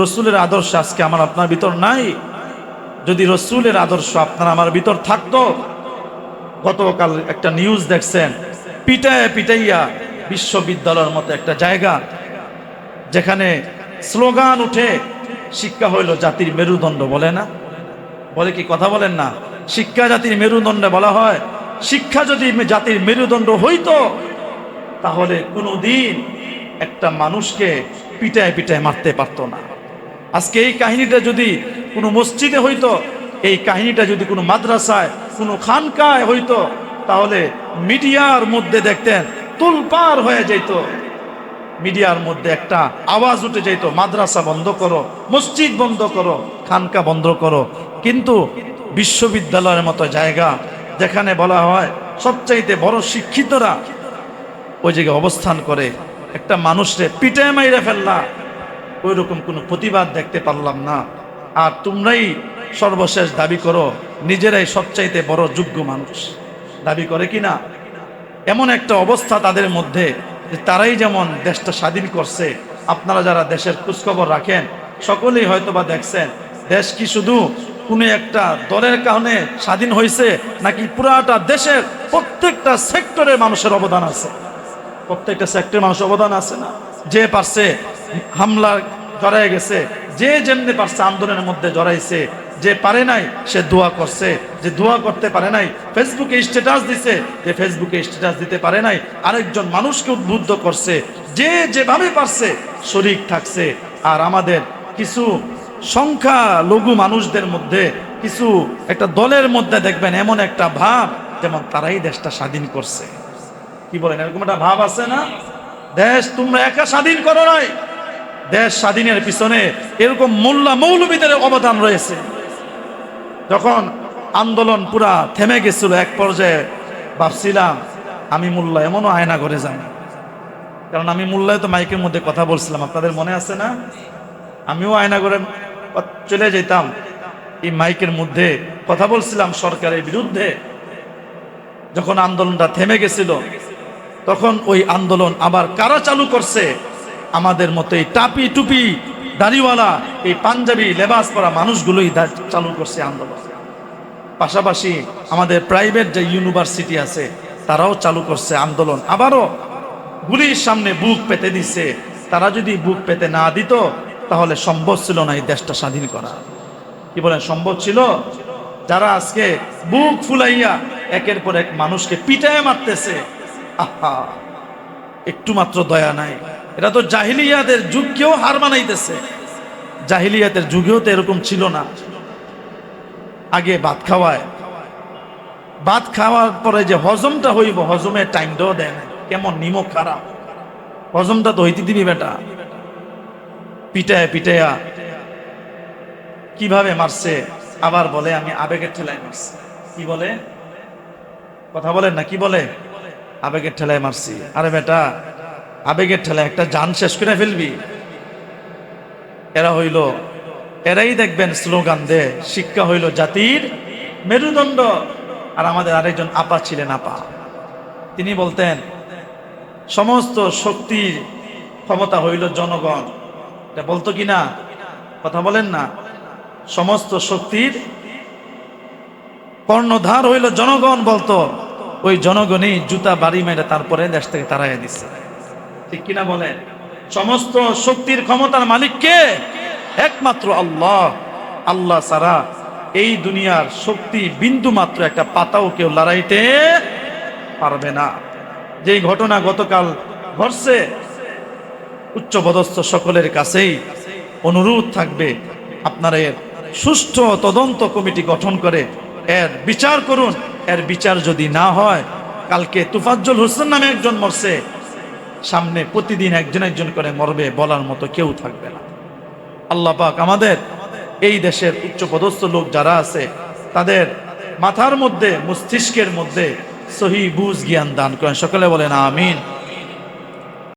রসুলের আদর্শ আজকে আমার আপনার ভিতর নাই। যদি রসুলের আদর্শ আপনার আমার ভিতর থাকতো, গতকাল একটা নিউজ দেখছেন পিটায় পিটাইয়া বিশ্ববিদ্যালয়ের মতো একটা জায়গা, যেখানে স্লোগান উঠে শিক্ষা হইল জাতির মেরুদণ্ড বলে না? বলে কি কথা বলেন না? শিক্ষা জাতির মেরুদণ্ড বলা হয়, শিক্ষা যদি জাতির মেরুদণ্ড হইতো, তাহলে কোনোদিন একটা মানুষকে পিটায় পিটায় মারতে পারতো না। আজকে এই কাহিনীটা যদি কোনো মসজিদে হইতো, এই কাহিনীটা যদি কোনো মাদ্রাসায়, কোনো খানকায় হইতো, তাহলে মিডিয়ার মধ্যে দেখতেন তুলপার হয়ে যেত মিডিয়ার মধ্যে একটা আওয়াজ উঠে যেত মাদ্রাসা বন্ধ করো, মসজিদ বন্ধ করো, খানকা বন্ধ করো। কিন্তু বিশ্ববিদ্যালয়ের মতো জায়গা যেখানে বলা হয় সবচাইতে বড় শিক্ষিতরা ওই জায়গায় অবস্থান করে। একটা মানুষরে পিটে মাইরে ফেললা ওই রকম কোনো প্রতিবাদ দেখতে পারলাম না। আর তোমরাই সর্বশেষ দাবি করো, নিজেরাই সবচাইতে বড় যোগ্য মানুষ। দাবি করে কি না? এমন একটা অবস্থা তাদের মধ্যে যে তারাই যেমন দেশটা স্বাধীন করছে, আপনারা যারা দেশের খোঁজখবর রাখেন, সকলেই হয়তো বা দেখছেন, দেশ কি শুধু কোনো একটা দলের কারণে স্বাধীন হয়েছে নাকি পুরাটা দেশের প্রত্যেকটা সেক্টরে মানুষের অবদান আছে? প্রত্যেকটা সেক্টরে মানুষের অবদান আছে না? যে পারছে হামলা জড়াই গেছে, যে যেমনি পারছে আন্দোলনের মধ্যে জড়াইছে, যে পারে নাই, সে দোয়া করছে, যে দোয়া করতে পারে নাই ফেসবুকে স্ট্যাটাস দিছে, যে ফেসবুকে স্ট্যাটাস দিতে পারে নাই, আরেকজন মানুষকে উদ্বুদ্ধ করছে, যে যেভাবে পারছে, শরিক থাকছে। আর আমাদের কিছু সংখ্যা লঘু মানুষদের মধ্যে, কিছু একটা দলের মধ্যে দেখবেন এমন একটা ভাব, যেমন তারাই দেশটা স্বাধীন করছে। কি বলেন, এরকম একটা ভাব আছে না? দেশ তোমরা একা স্বাধীন করো নাই। দেশ স্বাধীনের পিছনে এরকম মোল্লা মৌলবীদের অবদান রয়েছে। যখন আন্দোলন পুরা থেমে গেছিল এক পর্যায়ে, ভাবছিলাম, আমি মোল্লা এমনও আয়না করে যাই কারণ আমি মোল্লায় তো মাইকের মধ্যে কথা বলছিলাম, আপনাদের মনে আছে না? আমিও আয়না করে চলে যেতাম, এই মাইকের মধ্যে কথা বলছিলাম সরকারের বিরুদ্ধে। যখন আন্দোলনটা থেমে গেছিল, তখন ওই আন্দোলন আবার কারা চালু করছে? আমাদের মতো এই টাপি টুপি দাড়িওয়ালা, এই পাঞ্জাবি লেবাস পরা মানুষগুলোই চালু করছে আন্দোলন। পাশাপাশি আমাদের প্রাইভেট যে ইউনিভার্সিটি আছে, তারাও চালু করছে আন্দোলন। আবারও গুলির সামনে বুক পেতে দিচ্ছে তারা যদি বুক পেতে না দিত, তাহলে সম্ভব ছিল না এই দেশটা স্বাধীন করা। কি বলেন, সম্ভব ছিল? যারা আজকে বুক ফুলাইয়া একের পর এক মানুষকে পিটায় মারতেছে, আহা! একটু মাত্র দয়া নাই। এটা তো জাহিলিয়াদের যুগকেও হার মানাইতেছে। জাহিলিয়াতের যুগেও তো এরকম ছিল না। আগে ভাত খাওয়ায়। ভাত খাওয়ার পরে যে হজমটা হইব হজমের টাইমটাও দেয় না কেমন নিমক খারাপ। হজমটা তো হইতে দিবি বেটা। পিটায় পিটায়া। কীভাবে মারছে? আবার বলে, আমি আবেগের ঠেলায় মারছি। কি বলে? কথা বলেন না, কি বলে? আবেগের ঠেলায় মারছি। আরে বেটা, আবেগের ঠেলায় একটা যান শেষ করে ফেলবি। এরা হইল, এরাই দেখবেন স্লোগান দে, শিক্ষা হইল জাতির মেরুদণ্ড। আর আমাদের আরেকজন আপা ছিলেন আপা। তিনি বলতেন, সমস্ত শক্তির ক্ষমতা হইল জনগণ। এটা বলতো কি না কথা বলেন না। সমস্ত শক্তির কর্ণধার হইল জনগণ বলতো। ওই জনগণই জুতা বাড়ি মেরে তারপরে দেশ থেকে তাড়াইয়া দিচ্ছে ঠিক কিনা বলেন? সমস্ত শক্তির ক্ষমতার মালিক কে? একমাত্র আল্লাহ। আল্লাহ সারা এই দুনিয়ার শক্তি বিন্দু মাত্র একটা পাতাও কেউ লড়াইতে পারবে না। যেই ঘটনা গতকাল ঘটছে উচ্চপদস্থ সকলের কাছেই অনুরোধ থাকবে আপনারা এর সুষ্ঠু তদন্ত কমিটি গঠন করে এর বিচার করুন। এর বিচার যদি না হয়, কালকে তুফাজ্জল হোসেন নামে একজন মরছে, সামনে প্রতিদিন একজন একজন করে মরবে বলার মতো কেউ থাকবে না। আল্লাহ পাক আমাদের এই দেশের উচ্চপদস্থ লোক যারা আছে, তাদের মাথার মধ্যে, মস্তিষ্কের মধ্যে সহি বুঝ জ্ঞান দান করেন। সকলে বলেন, আমিন।